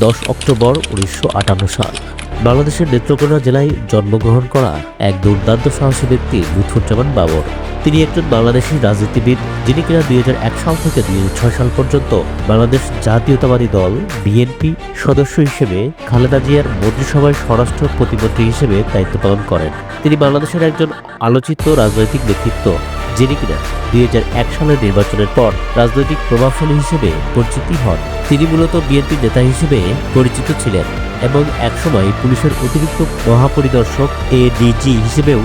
দশ অক্টোবর উনিশশো সাল। বাংলাদেশের নেত্রকোনা জেলায় জন্মগ্রহণ করা এক দুর্দান্ত সাহসী ব্যক্তি লুৎফুজ্জামান বাবর। তিনি একজন বাংলাদেশি রাজনীতিবিদ যিনি কিনা দুই হাজার এক সাল থেকে দুই হাজার ছয় সাল পর্যন্ত বাংলাদেশ জাতীয়তাবাদী দল, বিএনপি সদস্য হিসেবে, খালেদা জিয়ার মন্ত্রিসভায় স্বরাষ্ট্র প্রতিমন্ত্রী হিসেবে দায়িত্ব পালন করেন। তিনি বাংলাদেশের একজন আলোচিত রাজনৈতিক ব্যক্তিত্ব। যিনি কিনা দুই হাজার এক সালের নির্বাচনের পর রাজনৈতিক প্রভাবশালী হিসেবে পরিচিতি হন। তিনি মূলত বিএনপি নেতা হিসেবে পরিচিত ছিলেন এবং একসময় পুলিশের অতিরিক্ত মহাপরিদর্শক এডিজি হিসেবেও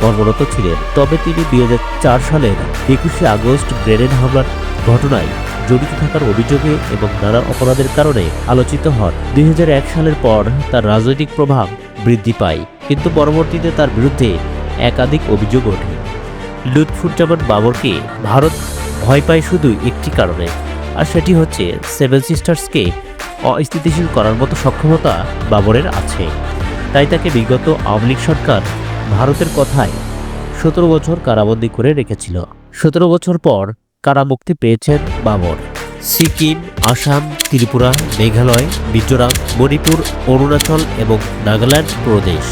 কর্মরত ছিলেন। তবে তিনি দুই হাজার চার সালের একুশে আগস্ট গ্রেনেড হামলার ঘটনায় জড়িত থাকার অভিযোগে এবং নানা অপরাধের কারণে আলোচিত হন। দুই হাজার এক সালের পর তার রাজনৈতিক প্রভাব বৃদ্ধি পায়, কিন্তু পরবর্তীতে তার বিরুদ্ধে একাধিক অভিযোগ লুৎফুজ্জামান বাবরকে ভারত ভয় পায় শুধু একটি কারণে, আর সেটি হচ্ছে সেভেন সিস্টার্সকে অস্থিতিশীল করার মতো সক্ষমতা বাবরের আছে। তাই তাকে বিগত আওয়ামী লীগ সরকার ভারতের কথায় সতেরো বছর কারাবন্দী করে রেখেছিল। সতেরো বছর পর কারামুক্তি পেয়েছেন বাবর? সিকিম, আসাম, ত্রিপুরা, মেঘালয়, মিজোরাম, মণিপুর, অরুণাচল এবং নাগাল্যান্ড প্রদেশ।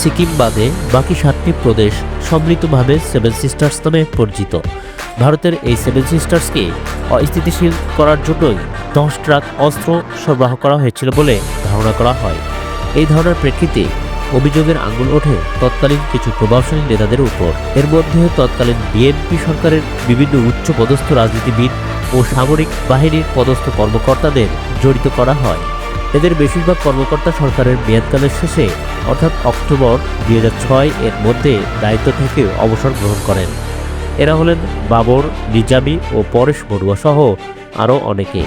সিকিম বাদে বাকি সাতটি প্রদেশ সম্মিলিতভাবে সেভেন সিস্টার্স নামে পরিচিত। ভারতের এই সেভেন সিস্টার্সকে অস্থিতিশীল করার জন্যই দশ ট্রাক অস্ত্র সরবরাহ করা হয়েছিল বলে ধারণা করা হয়। এই ধারণার প্রেক্ষিতে অভিযোগের আঙুল ওঠে তৎকালীন কিছু প্রভাবশালী নেতাদের উপর। এর মধ্যে তৎকালীন বিএনপি সরকারের বিভিন্ন উচ্চ পদস্থ রাজনীতিবিদ ও সামরিক বাহিনীর পদস্থ কর্মকর্তাদের জড়িত করা হয়। এদের বেশিরভাগ কর্মকর্তা সরকারের মেয়াদকালের শেষে, অর্থাৎ অক্টোবর দুই ছয় এর মধ্যে দায়িত্ব থেকে অবসর গ্রহণ করেন। এরা হলেন বাবর, নিজামি ও পরেশ বড়ুয়া সহ আরও অনেকে।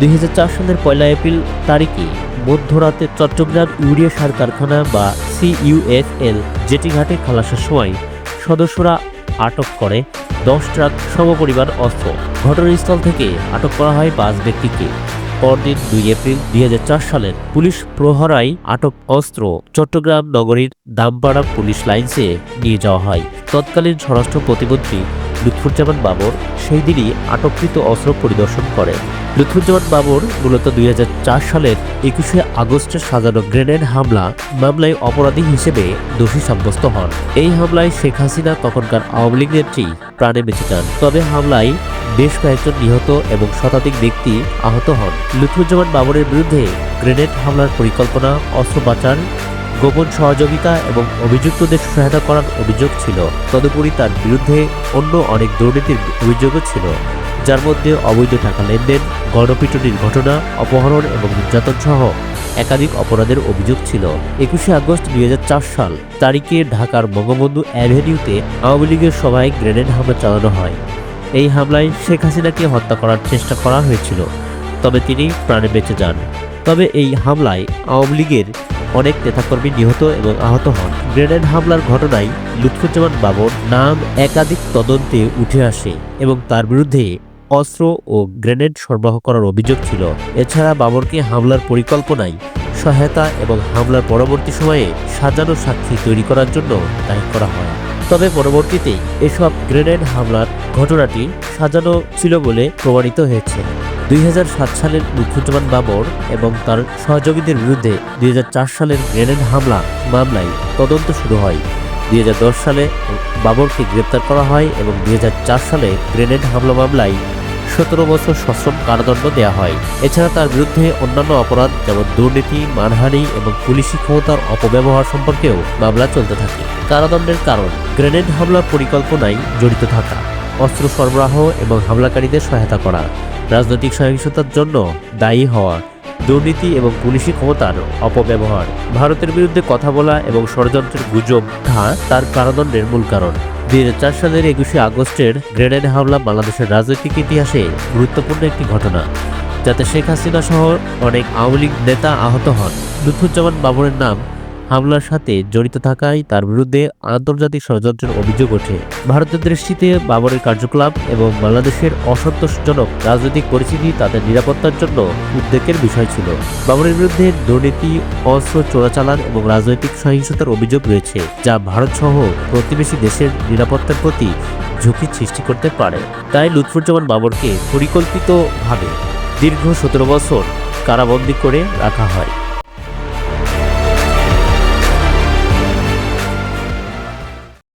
দুই সালের পয়লা এপ্রিল তারিখে মধ্যরাতে চট্টগ্রাম ইউরিয়া সার কারখানা বা সিইউএফএল জেটিঘাটে খালাসের সময় সদস্যরা আটক করে। দশ ট্রাক সমপরিমাণ অস্ত্র ঘটনাস্থল থেকে আটক করা হয় পাঁচ ব্যক্তিকে। পরদিন দুই এপ্রিল দুই সালের পুলিশ প্রহরায় আটক অস্ত্র চট্টগ্রাম নগরীর দামপাড়া পুলিশ লাইন্সে নিয়ে যাওয়া হয়। তৎকালীন স্বরাষ্ট্র প্রতিমন্ত্রী লুৎফুজ্জামান বাবর সেই দিনই আটককৃত অস্ত্র পরিদর্শন করেন লুৎফুজ্জামান বাবর মূলত দুই সালের একুশে আগস্টে সাজানো গ্রেনেড হামলা মামলায় অপরাধী হিসেবে দোষী সাব্যস্ত হন। এই হামলায় শেখ হাসিনা তখনকার আওয়ামী লীগ নেত্রী প্রাণে বেঁচে যান। তবে হামলায় বেশ কয়েকজন নিহত এবং শতাধিক ব্যক্তি আহত হন। লুৎফুজ্জামান বাবরের বিরুদ্ধে গ্রেনেড হামলার পরিকল্পনা, অস্ত্র পাচার গোপন সহযোগিতা এবং অভিযুক্তদের সহায়তা করার অভিযোগ ছিল। তদুপরি তার বিরুদ্ধে অন্য অনেক দুর্নীতির অভিযোগও ছিল, যার মধ্যে অবৈধ টাকা লেনদেন, গণপিটুনির ঘটনা, অপহরণ এবং নির্যাতন সহ একাধিক অপরাধের অভিযোগ ছিল। একুশে আগস্ট দুই হাজার চার সাল তারিখে ঢাকার বঙ্গবন্ধু অ্যাভিনিউতে আওয়ামী লীগের সভায় গ্রেনেড হামলা চালানো হয়। এই হামলায় শেখ হাসিনাকে হত্যা করার চেষ্টা করা হয়েছিল, তবে তিনি প্রাণে বেঁচে যান। তবে এই হামলায় আওয়ামী লীগের অনেক নেতাকর্মী নিহত এবং আহত হন। গ্রেনেড হামলার ঘটনায় লুৎফুজ্জামান বাবর নাম একাধিক তদন্তে উঠে আসে এবং তার বিরুদ্ধে অস্ত্র ও গ্রেনেড সরবরাহ করার অভিযোগ ছিল। এছাড়া বাবরকে হামলার পরিকল্পনায় সহায়তা এবং হামলার পরবর্তী সময়ে সাজানো সাক্ষী তৈরি করার জন্য দায়ী করা হয়। তবে পরবর্তীতে এসব গ্রেনেড হামলার ঘটনাটি সাজানো ছিল বলে প্রমাণিত হয়েছে। দুই হাজার সাত সালের লুৎফুজ্জামান বাবর এবং তার সহযোগীদের বিরুদ্ধে দুই হাজার চার সালের গ্রেনেড হামলা মামলায় তদন্ত শুরু হয়। দুই হাজার দশ সালে বাবরকে গ্রেপ্তার করা হয় এবং দুই হাজার চার সালে গ্রেনেড হামলা মামলায় সতেরো বছর সশ্রম কারাদণ্ড দেওয়া হয়। এছাড়া তার বিরুদ্ধে অন্যান্য অপরাধ যেমন দুর্নীতি, মানহানি এবং পুলিশি ক্ষমতার অপব্যবহার সম্পর্কেও মামলা চলতে থাকে। কারাদণ্ডের কারণ, গ্রেনেড হামলার পরিকল্পনায় জড়িত থাকা, অস্ত্র সরবরাহ এবং হামলাকারীদের সহায়তা করা। রাজনৈতিক সহিংসতার জন্য দায়ী হওয়া, দুর্নীতি এবং পুলিশি ক্ষমতার অপব্যবহার, ভারতের বিরুদ্ধে কথা বলা এবং ষড়যন্ত্রের গুজব থা তার কারাদণ্ডের মূল কারণ। দুই হাজার চার সালের একুশে আগস্টের গ্রেনেড হামলা বাংলাদেশের রাজনৈতিক ইতিহাসে গুরুত্বপূর্ণ একটি ঘটনা, যাতে শেখ হাসিনা সহ অনেক আওয়ামী লীগ নেতা আহত হন। লুৎফুজ্জামান বাবরের নাম হামলার সাথে জড়িত থাকায় তার বিরুদ্ধে আন্তর্জাতিক ষড়যন্ত্রের অভিযোগ ওঠে। ভারতের দৃষ্টিতে বাবরের কার্যকলাপ এবং বাংলাদেশের অসন্তোষজনক রাজনৈতিক পরিস্থিতি তাদের নিরাপত্তার জন্য উদ্বেগের বিষয় ছিল। বাবরের বিরুদ্ধে দুর্নীতি, অস্ত্র চোরাচালান এবং রাজনৈতিক সহিংসতার অভিযোগ রয়েছে, যা ভারত সহ প্রতিবেশী দেশের নিরাপত্তার প্রতি ঝুঁকি সৃষ্টি করতে পারে। তাই লুৎফুজ্জামান বাবরকে পরিকল্পিতভাবে দীর্ঘ সতেরো বছর কারাবন্দী করে রাখা হয়।